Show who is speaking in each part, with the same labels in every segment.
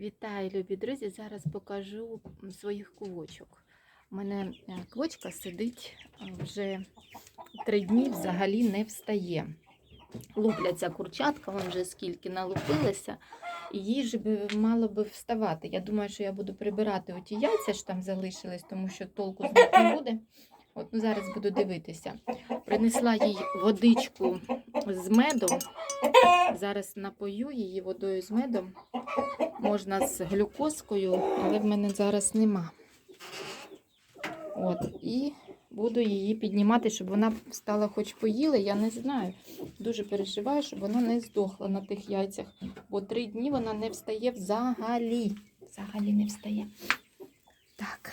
Speaker 1: Вітаю, любі друзі! Зараз покажу своїх квочок. У мене е, квочка сидить е, вже три дні, взагалі не встає. Лупляться курчатка, вон вже скільки налупилися, і їй мало би вставати. Я думаю, що я буду прибирати оті яйця, що там залишились, тому що толку з них не буде. От ну, зараз буду дивитися. Принесла їй водичку з медом. Зараз напою її водою з медом. Можна з глюкозкою, але в мене зараз нема. От, і буду її піднімати, щоб вона стала хоч поїла. Я не знаю. Дуже переживаю, щоб вона не здохла на тих яйцях. Бо три дні вона не встає взагалі. Взагалі не встає. Так.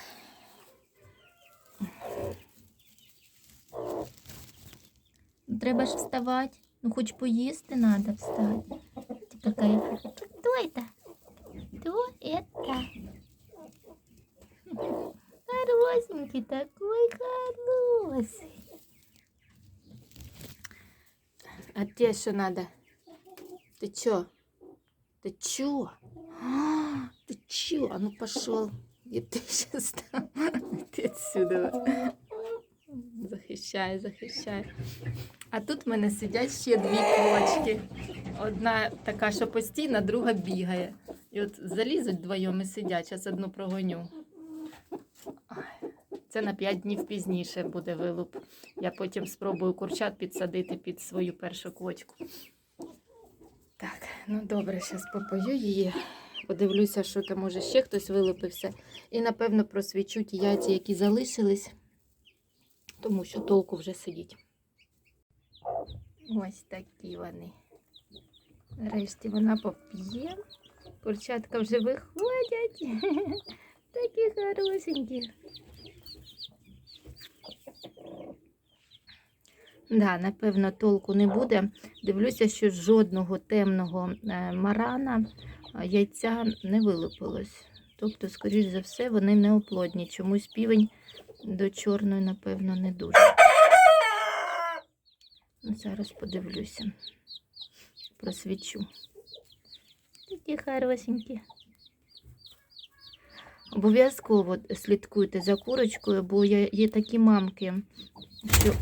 Speaker 1: Треба ж вставати. Ну, хоч поїсти треба встати. Ти какая. Кто это? Кто это? Хорошенький такой, хороший. А тебе что надо? Ты чё? Ты чё? А, Ты чё? А ну пошел. И ты сейчас там. Ты отсюда. Захищай, захищай. А тут в мене сидять ще дві квочки. Одна така, що постійна, друга бігає. І от залізуть вдвоєм і сидять, зараз одну прогоню. Це на 5 днів пізніше буде вилуп. Я потім спробую курчат підсадити під свою першу квочку. Так, ну добре, зараз попою її. Подивлюся, що там може ще хтось вилупився. І напевно просвічу ті яйця, які залишились, тому що толку вже сидіть. Ось такі вони. Нарешті вона поп'є. Курчатка вже виходять. Такі хорошенькі. Да, напевно, толку не буде. Дивлюся, що жодного темного е, марана яйця не вилупилось. Тобто, скоріш за все, вони не оплодні. Чомусь півень до чорної, напевно, не дуже. Зараз подивлюся. Просвічу. Такі хорошенькі. Обов'язково слідкуйте за курочкою, бо є, є такі мамки, що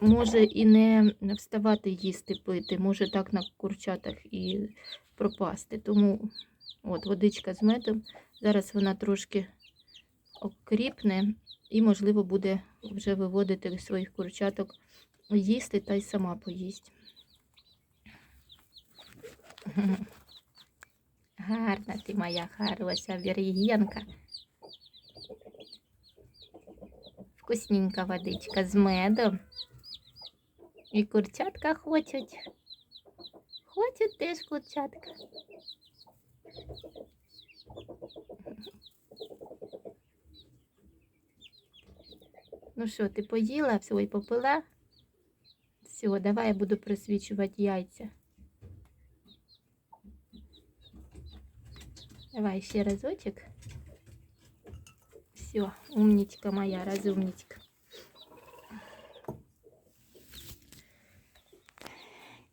Speaker 1: може і не вставати їсти пити, може так на курчатах і пропасти. Тому от водичка з медом. Зараз вона трошки окріпне і, можливо, буде вже виводити своїх курчаток їсти та й сама поїсть. Гарна ти моя хороша вір'єнка. Вкусненька водичка з медом. І курчатка хочуть. Хочуть теж курчатка. Ну що, ти поїла, все, і попила? Все, давай я буду просвічувати яйця. Давай ще разочек. Все, умничка моя, разумничка.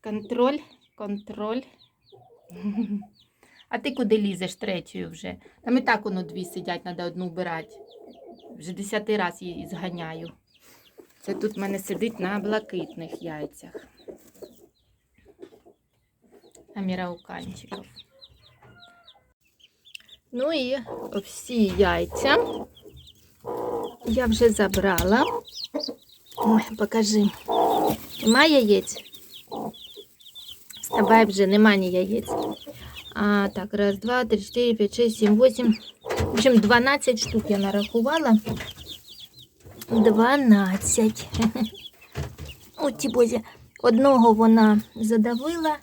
Speaker 1: Контроль, контроль. А ти куди лізеш третьою вже? Там і так воно дві сидять, треба одну вбирати. Вже десятий раз її зганяю. Це тут в мене сидить на блакитних яйцях. Амірауканчиків. Ну і всі яйця я вже забрала. Ой, покажи. Нема яєць? Вставай вже, нема ні яєць. А, так, раз, два, три, чотири, п'ять, шість, сім, восім. В общем, 12 штук я нарахувала. 12. От ті бозі. Одного вона задавила,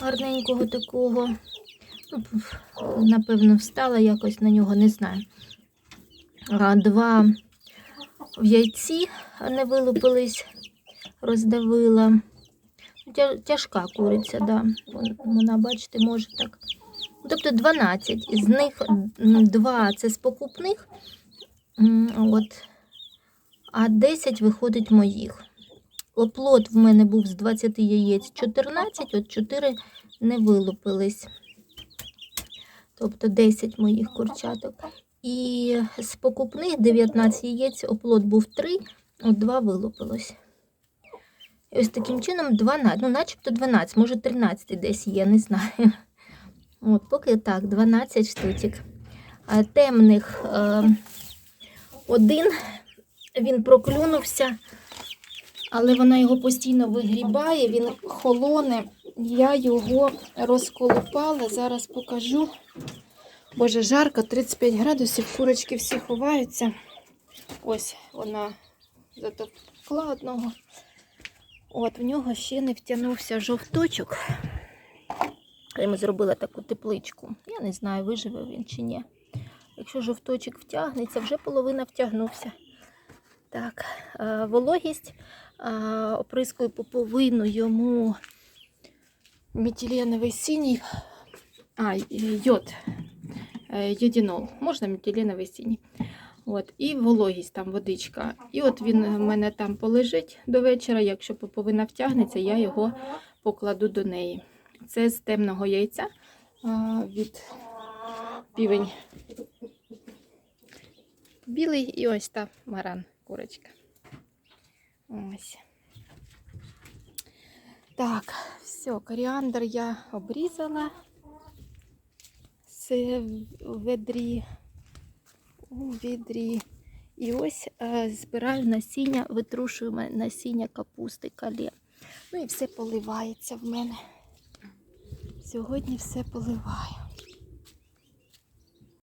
Speaker 1: гарненького такого. Ну, Напевно, встала якось на нього, не знаю. А два в яйці не вилупились, роздавила. Тяжка куриця, да. Вона, бачите, може так. Тобто 12. З них два це з покупних, от, а 10 виходить моїх. Оплот в мене був з 20 яєць 14, от 4 не вилупились. тобто 10 моїх курчаток. І з покупних 19 яєць, оплот був 3, от 2 вилупилось. І ось таким чином 12, ну начебто 12, може 13 десь є, не знаю. От, поки так, 12 штучок. Темних е, один, він проклюнувся, але вона його постійно вигрібає, він холоне. Я його розколупала, зараз покажу. Боже, жарко, 35 градусів, курочки всі ховаються. Ось вона затовкла одного. От, в нього ще не втягнувся жовточок. Я йому зробила таку тепличку. Я не знаю, виживе він чи ні. Якщо жовточок втягнеться, вже половина втягнувся. Так, е, вологість е, оприскую поповину йому метиленовий синій, а, йод, е, йодінол. Можна метиленовий синій. От, і вологість там водичка. І от він у мене там полежить до вечора. Якщо поповина втягнеться, я його покладу до неї. Це з темного яйця від півень. Білий і ось та маран, курочка. Ось. Так, все, коріандр я обрізала. В ведрі. У відрі. І ось е, збираю насіння, витрушую насіння капусти калє. Ну і все поливається в мене. Сьогодні все поливаю.